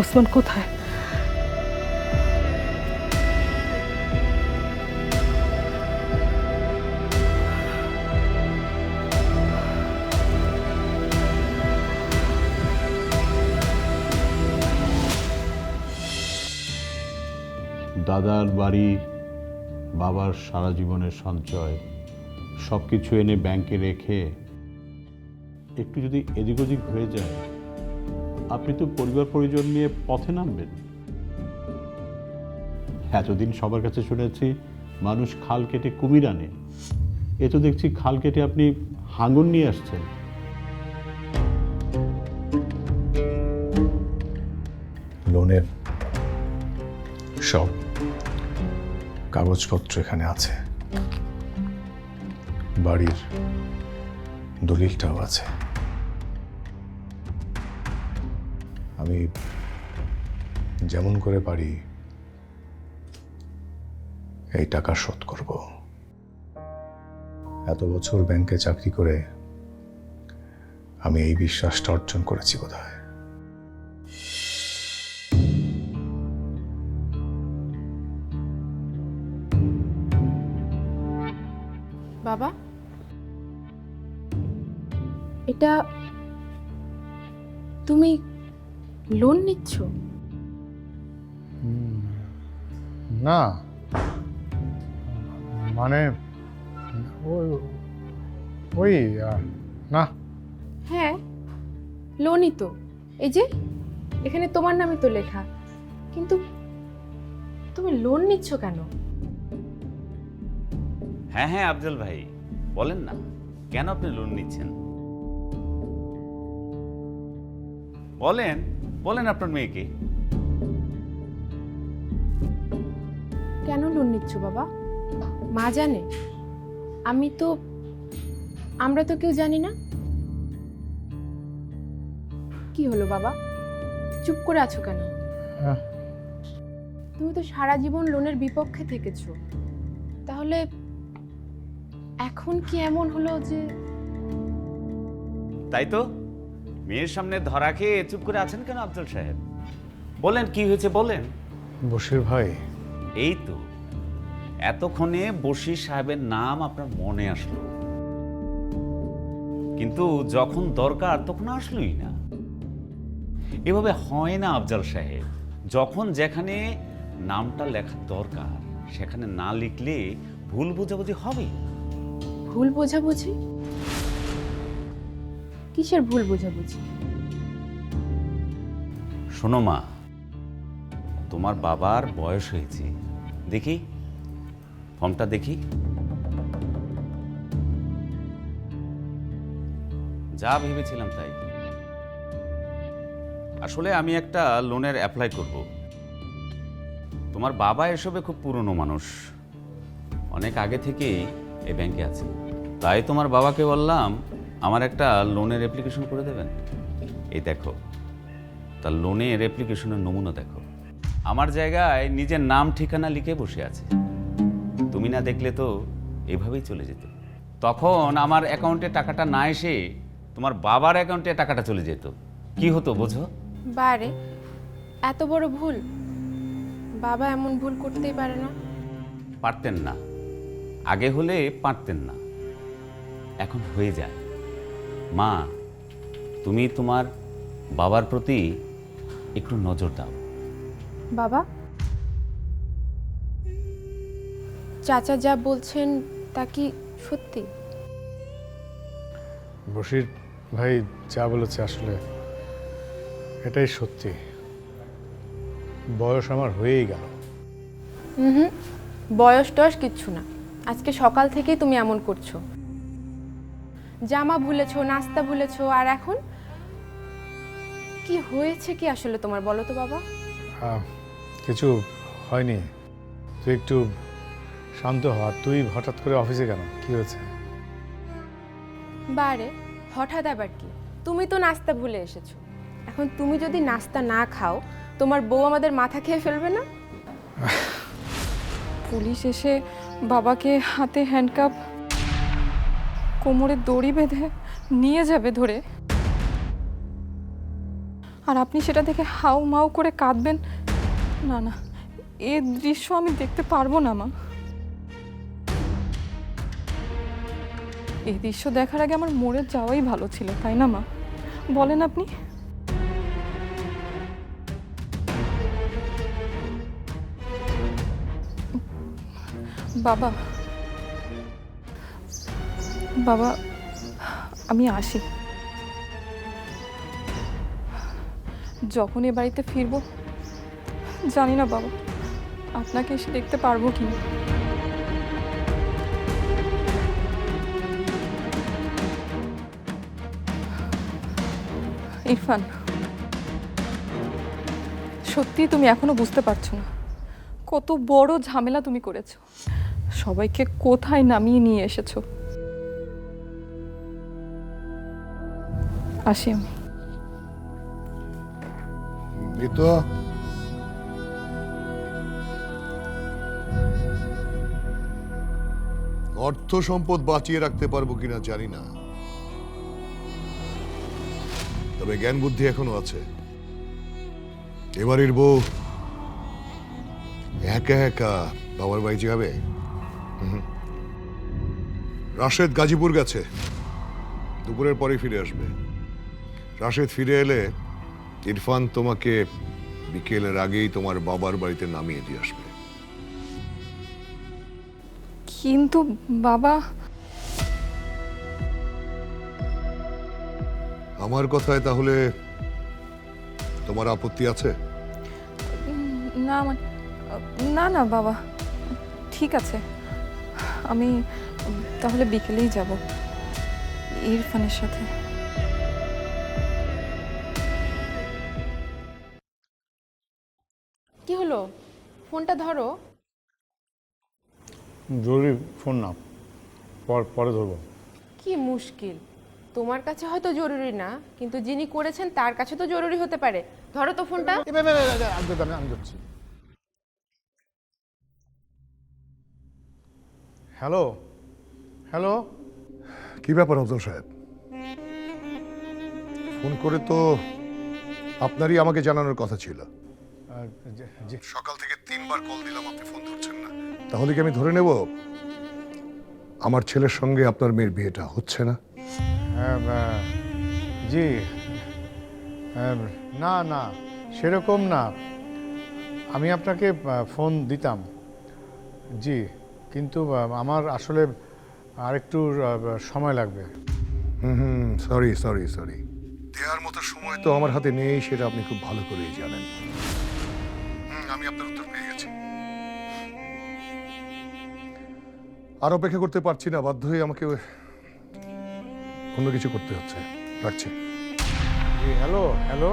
ওসমান কোথায়? দাদার বাড়ি, বাবার সারা জীবনের সঞ্চয় সব কিছু এনে ব্যাংকে রেখে একটু যদি এদিক ওদিক হয়ে যায় আপনি তো পরিবার পরিজন নিয়ে পথে নামবেন। এতদিন সবার কাছে শুনেছি, মানুষ খাল কেটে কুমির আনে। এ তো দেখছি খাল কেটে আপনি হাঙ্গর নিয়ে আসছেন। লোনের সব কাগজপত্র এখানে আছে। বাড়ির দলিলটাও আছে। আমি যেমন করে পারি এই টাকা শোধ করব। এত বছর ব্যাংকে চাকরি করে আমি এই বিশ্বাসটা অর্জন করেছি বোধহয়। বাবা? এটা তুমি লোন নিচ্ছ? না। মানে ওই ওই না। হ্যাঁ লোনই তো। এই যে এখানে তোমার নামে তো লেখা। কিন্তু তুমি লোন নিচ্ছ কেন? হ্যাঁ হ্যাঁ আফজল ভাই বলেন না। কেন আপনি লোন নিচ্ছেন? বলেন বলেন আপনার মেয়েকে। কেন লোন নিচ্ছ বাবা? মা জানে। আমি তো আমরা তো কেউ জানি না। কি হলো বাবা? চুপ করে আছো কেন? তুমি তো সারা জীবন লোনের বিপক্ষে থেকেছো। তাহলে এখন কি এমন হলো যে তাই তো? মেয়ের সামনে ধরা খেয়ে চুপ করে আছেন কেন আফজল সাহেব? বলেন কি হয়েছে বলেন। বশির ভাই। এই তো এতক্ষণে বশির সাহেবের নাম আপনার মনে আসলো। কিন্তু যখন দরকার তখন আসলোই না। এভাবে হয় না আফজাল সাহেব যখন যেখানে নামটা লেখার দরকার সেখানে না লিখলে ভুল বোঝাবুঝি হবে ভুল বোঝাবুঝি? কিসের ভুল বোঝাবুঝি? শোনো মা, তোমার বাবার বয়স হয়েছে। দেখি, ফর্মটা দেখি। যা ভেবেছিলাম তাই। আসলে আমি একটা লোনের অ্যাপ্লাই করব। তোমার বাবা এসবে খুব পুরনো মানুষ। অনেক আগে থেকেই এই ব্যাংকে আছে। তাই তোমার বাবাকে বললাম আমার একটা লোনের অ্যাপ্লিকেশন করে দেবেন? এই দেখো তার লোনের অ্যাপ্লিকেশনের নমুনা দেখো। আমার জায়গায় নিজের নাম ঠিকানা লিখে বসে আছে। তুমি না দেখলে তো এভাবেই চলে যেত। তখন আমার অ্যাকাউন্টে টাকাটা না এসে তোমার বাবার অ্যাকাউন্টে টাকাটা চলে যেত। কি হতো বোঝো? বারে এত বড় ভুল? বাবা এমন ভুল করতেই পারে না। পারতেন না। আগে হলে পারতেন না। এখন হয়ে যায়। মা তুমি তোমার বাবার প্রতি একটু নজর দাও। বাবা? চাচা যা বলছেন তা কি সত্যি? বশির ভাই যা বলেছে আসলে এটাই সত্যি। বয়স আমার হয়েই গেল। হুম বয়স টয়স কিচ্ছু না। আজকে সকাল থেকেই তুমি এমন করছ। জামা ভুলেছো নাস্তা ভুলেছো আর এখন? কি হয়েছে কি আসলে তোমার বলো তো বাবা? কিছু হয়নি। তুই একটু শান্ত হ। তুই হঠাৎ করে অফিসে কেন? কি হয়েছে? বারে হঠাৎ আবার কি? তুমি তো নাস্তা ভুলে এসেছ। এখন তুমি যদি নাস্তা না খাও তোমার বউ আমাদের মাথা খেয়ে ফেলবে না? পুলিশ এসে বাবাকে হাতে হ্যান্ডকাপ কোমরে দড়ি বেঁধে নিয়ে যাবে ধরে। আর আপনি সেটা দেখে হাউ মাউ করে কাঁদবেন? না না, এ দৃশ্য আমি দেখতে পারব না, মা। এই দৃশ্য দেখার আগে আমার মরে যাওয়াই ভালো ছিল, তাই না, মা? বলেন আপনি। বাবা বাবা, আমি আসি। যখন এ বাড়িতে ফিরবো, জানি না বাবা, আপনাকে এসে দেখতে পারব কি না। ইরফান সত্যি তুমি এখনও বুঝতে পারছ না কত বড় ঝামেলা তুমি করেছ। সবাইকে কোথায় নামিয়ে নিয়ে এসেছ? আসি। আমি অর্থ সম্পদ বাঁচিয়ে রাখতে পারব কিনা জানি না। তবে জ্ঞান বুদ্ধি এখনও আছে। এবারের বউ একা একা বাবার বাড়ি যাবে। রাশেদ গাজীপুর গেছে। দুপুরের পরে ফিরে আসবে। রাশেদ ফিরে এলে ইরফান তোমাকে বিকেলের আগেই তোমার বাবার বাড়িতে নামিয়ে দিয়ে আসবে। কিন্তু বাবা। আমার কথায় তাহলে তোমার আপত্তি আছে? না না না বাবা। ঠিক আছে। আমি তাহলে বিকেলেই যাব ইরফানের সাথে। ধরো। জরুরি ফোন না পর পরে ধরবো। কি মুশকিল। তোমার কাছে হয়তো জরুরি না কিন্তু যিনি করেছেন তার কাছে তো জরুরি হতে পারে। ধরো তো ফোনটা এ, বে, বে, বে, বে, আমি ধরছি, আমি ধরছি। হ্যালো? হ্যালো? কি ব্যাপার অফজল সাহেব? ফোন করে তো আপনারই আমাকে জানানোর কথা ছিল। সকাল থেকে তিনবার কল দিলাম আপনি ফোন ধরছেন না। তাহলে কি আমি ধরে নেব? আমার ছেলের সঙ্গে আপনার মেয়ের বিয়েটা হচ্ছে না? হ্যাঁ, জি। হ্যাঁ, না না সেরকম না। আমি আপনাকে ফোন দিতাম। জি কিন্তু আমার আসলে আরেকটু সময় লাগবে। হুম সরি সরি সরি দেওয়ার মতো সময় তো আমার হাতে নেই সেটা আপনি খুব ভালো করেই জানেন। আমি আপনার উত্তর পেয়ে গেছি। আর অপেক্ষা করতে পারছি না বাধ্য হয়ে আমাকে অন্য কিছু করতে হচ্ছে। রাখছি। Hello hello.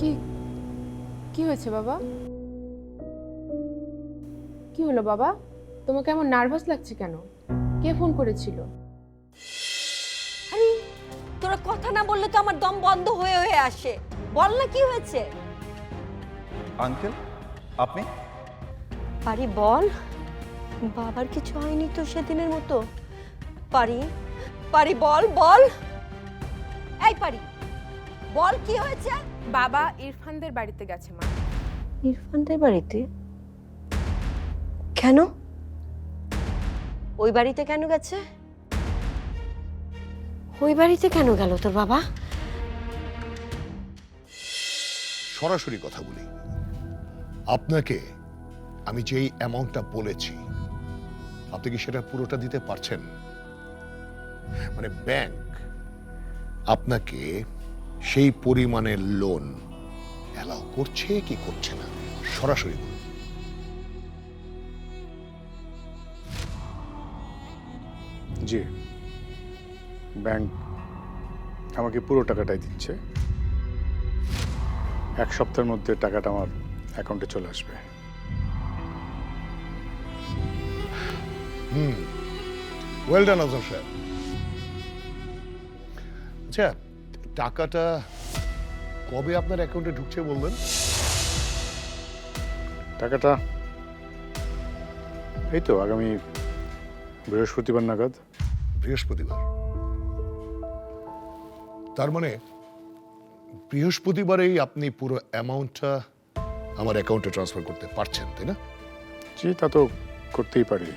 কি কি হয়েছে বাবা? কি হলো বাবা? তোমাকে এমন নার্ভাস লাগছে কেন? কে ফোন করেছিল? কথা না বললে তো আমার দম বন্ধ হয়ে হয়ে আসে। বল না কি হয়েছে? আঙ্কেল আপনি? পারি বল। বাবার কিছু হয়নি তো সেদিনের মতো। পারি পারি বল বল। এই পারি বল কি হয়েছে? বাবা ইরফানদের বাড়িতে গেছে মা। ইরফানদের বাড়িতে? কেন? ওই বাড়িতে কেন গেছে? ওই বাড়িতে কেন গেল তোর বাবা? সরাসরি কথা বলি। আপনাকে আমি যেই অ্যামাউন্টটা বলেছি আপনি কি সেটা পুরোটা দিতে পারছেন? মানে ব্যাংক আপনাকে সেই পরিমাণের লোন অ্যালাউ করছে কি করছে না? সরাসরি বলুন। জি। ব্যাংক আমাকে পুরো টাকাটাই দিচ্ছে। এক সপ্তাহের মধ্যে টাকাটা আমার অ্যাকাউন্টে চলে আসবে। হুম ওয়েল ডান আজম সাহেব। আচ্ছা টাকাটা কবে আপনার অ্যাকাউন্টে ঢুকছে বলবেন? টাকাটা এই তো আগামী বৃহস্পতিবার নাগাদ। বৃহস্পতিবার? তার মানে বৃহস্পতিবারেই আপনি পুরো অ্যামাউন্টটা আমার অ্যাকাউন্টে ট্রান্সফার করতে পারছেন তাই না? জি তা তো করতেই পারি।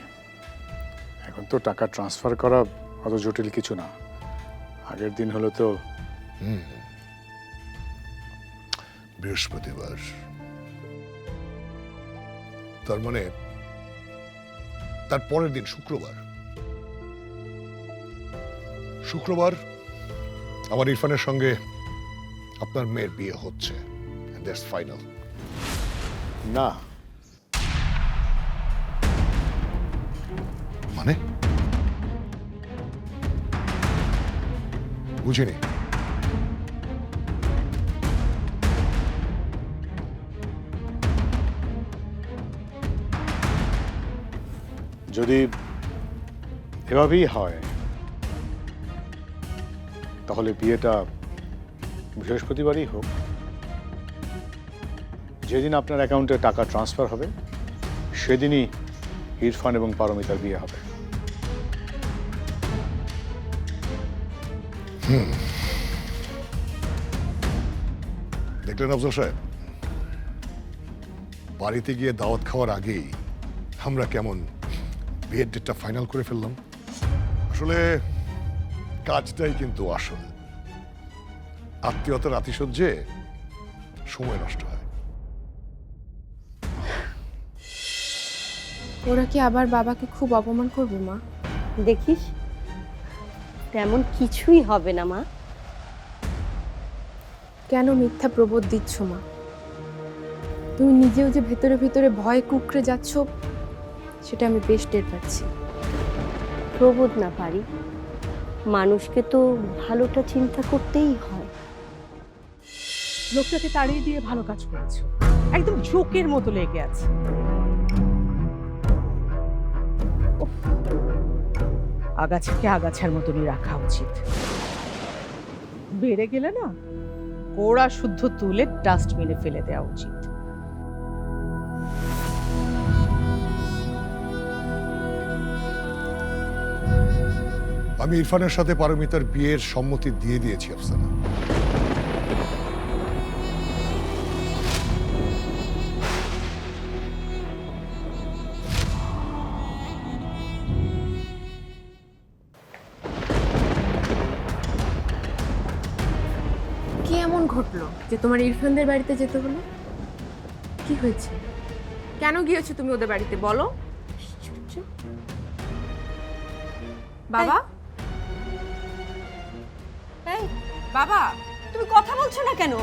এখন তো টাকা ট্রান্সফার করা অত জটিল কিছু না। আগের দিন হলো তো বৃহস্পতিবার। তার মানে তার পরের দিন শুক্রবার। শুক্রবার আমার ইরফানের সঙ্গে আপনার মেয়ের বিয়ে হচ্ছে দ্যাটস ফাইনাল না। মানে? বুঝিনি। যদি এভাবেই হয় তাহলে বিয়েটা বৃহস্পতিবারই হোক। যেদিন আপনার অ্যাকাউন্টে টাকা ট্রান্সফার হবে, সেদিনই ইরফান এবং পারমিতার বিয়ে হবে। দেখলেন আফজল সাহেব? বাড়িতে গিয়ে দাওয়াত খাওয়ার আগেই আমরা কেমন বিয়ের ডেটটা ফাইনাল করে ফেললাম। আসলে কাজটাই কিন্তু আসল। আত্মীয়তার আতিশয্যে সময় নষ্ট হয়। ওরা কি আবার বাবাকে খুব অপমান করবে মা? দেখিস তেমন কিছুই হবে না মা। কেন মিথ্যা প্রবোধ দিচ্ছ মা? তুমি নিজেও যে ভেতরে ভেতরে ভয় কুকড়ে যাচ্ছ সেটা আমি বেশ টের পাচ্ছি। প্রবোধ না পারি। মানুষকে তো ভালোটা চিন্তা করতেই হয়। লোকটাকে তাড়িয়ে দিয়ে ভালো কাজ করেছ। একদম ঝোঁকের মতো লেগে আছে। আগাছাকে আগাছার মতনই রাখা উচিত। বেড়ে গেলে না গোড়া শুদ্ধ তুলে ডাস্টবিনে ফেলে দেওয়া উচিত। আমি ইরফানের সাথে পারমিতার বিয়ের সম্মতি দিয়ে দিয়েছি আফসানা। কি এমন ঘটলো যে তোমার ইরফানদের বাড়িতে যেতে হলো? কি হয়েছে? কেন গিয়েছো তুমি ওদের বাড়িতে? বলো। বাবা? বাবা তুমি কথা বলছো না কেন?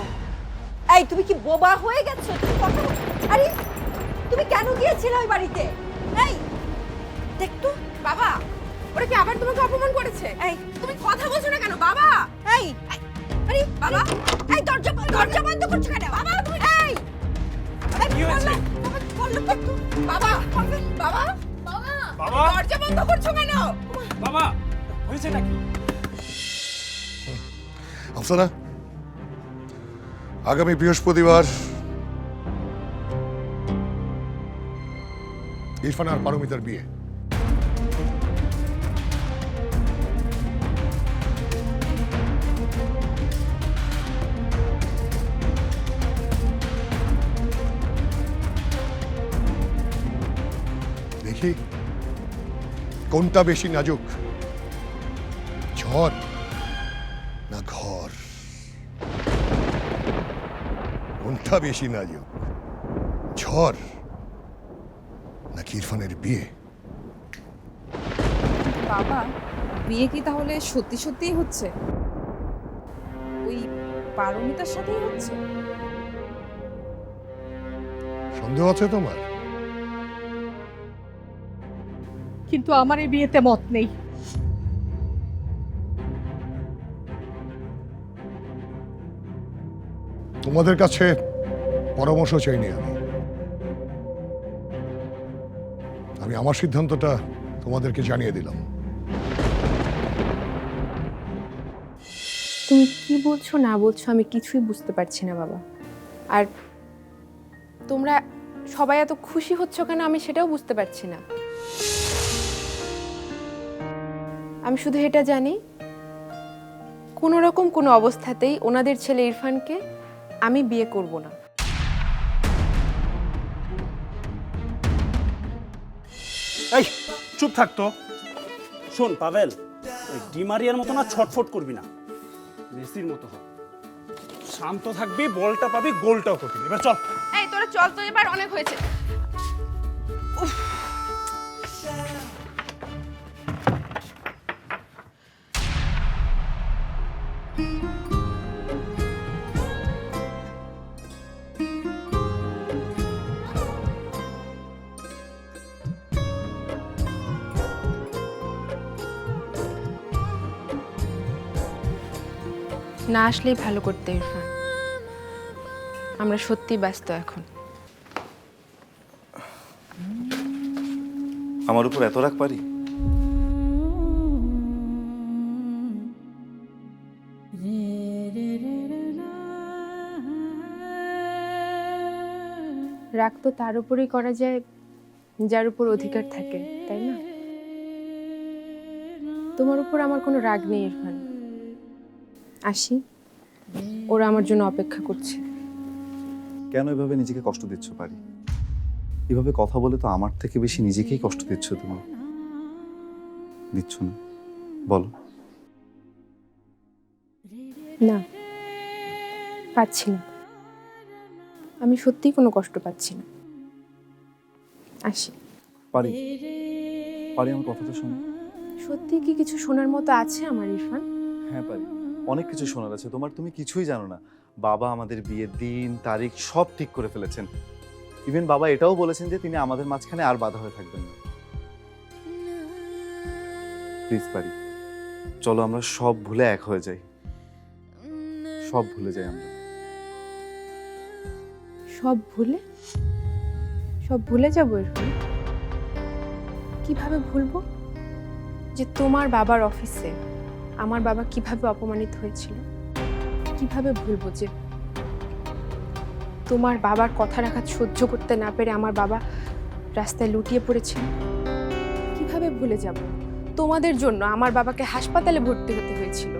এই তুমি কি বোবা হয়ে গেছো? তুমি কথা আরে তুমি কেন গিয়েছিলে ওই বাড়িতে? এই দেখ তো বাবা ওরা কি আবার তোমাকে অপমান করেছে? এই তুমি কথা বলছো না কেন বাবা? এই আরে বাবা এই দরজা দরজা বন্ধ করছ কেন? বাবা তুমি এই আরে কি হয়েছে? তো বাবা বাবা বাবা! দরজা বন্ধ করছ কেন? আফসানা? আগামী বৃহস্পতিবার ইরফান আর পারমিতার বিয়ে। দেখি কোনটা বেশি নাজুক? ঝড়। কোনটা বেশি নাজুক ঝড় নাকি ইরফানের বিয়ে? বাবা বিয়ে কি তাহলে সত্যি সত্যিই হচ্ছে? ওই পারমিতার সাথেই হচ্ছে? সন্দেহ আছে তোমার? কিন্তু আমার এই বিয়েতে মত নেই। তোমাদের কাছে পরামর্শ চাইনি আমি। আমি আমার সিদ্ধান্তটা তোমাদেরকে জানিয়ে দিলাম। তুমি কি বলছো, না বলছো, আমি কিছুই বুঝতে পারছি না, বাবা। আর তোমরা সবাই এত খুশি হচ্ছ কেন, আমি সেটাও বুঝতে পারছি না। আমি শুধু এটা জানি, কোনো রকম কোনো অবস্থাতেই ওনাদের ছেলে ইরফানকে আমি বিয়ে করব না। এই, চুপ থাকতো শোন, পাভেল, ওই ডিমারিয়ার মতো না ছটফট করবি না। মেসির মতো হ। শান্ত থাকবি, বলটা পাবি, গোলটাও করবি এবার চল। এই, তোরা চল তো, এবার অনেক হয়েছে। না আসলেই ভালো করতে ইরফান। আমরা সত্যি ব্যস্ত এখন। আমার উপর এত রাগ পারি? রাগ তো তার উপরেই করা যায় যার উপর অধিকার থাকে তাই না? তোমার উপর আমার কোনো রাগ নেই ইরফান। আসি। ওরা আমার জন্য অপেক্ষা করছে। কেন এভাবে নিজেকে কষ্ট দিচ্ছ পারি? এভাবে কথা বলে তো আমার থেকে বেশি নিজেকেই কষ্ট দিচ্ছ তুমি। দিচ্ছ না। বলো। না পাচ্ছি না। আমি সত্যিই কোনো কষ্ট পাচ্ছি না। আসি। পারি। পারি আমার কথাটা শোনো। সত্যি কি কিছু শোনার মতো আছে আমার ইরফান? হ্যাঁ পারি। অনেক কিছু শোনার আছে। তোমার তুমি কিছুই জানো না। বাবা আমাদের বিয়ের দিন, তারিখ সব ঠিক করে ফেলেছেন। ইভেন বাবা এটাও বলেছেন যে তিনি আমাদের মাঝখানে আর বাধা হয়ে থাকবেন না। প্লিজ পারি চলো আমরা সব ভুলে এক হয়ে যাই। সব ভুলে যাই আমরা। সব ভুলে? সব ভুলে যাব ইরফান কীভাবে ভুলবো? যে তোমার বাবার অফিসে। আমার বাবা কীভাবে অপমানিত হয়েছিল? কীভাবে ভুলবো যে তোমার বাবার কথা রাখা সহ্য করতে না পেরে আমার বাবা রাস্তায় লুটিয়ে পড়েছিল কীভাবে ভুলে যাব? তোমাদের জন্য আমার বাবাকে হাসপাতালে ভর্তি হতে হয়েছিল।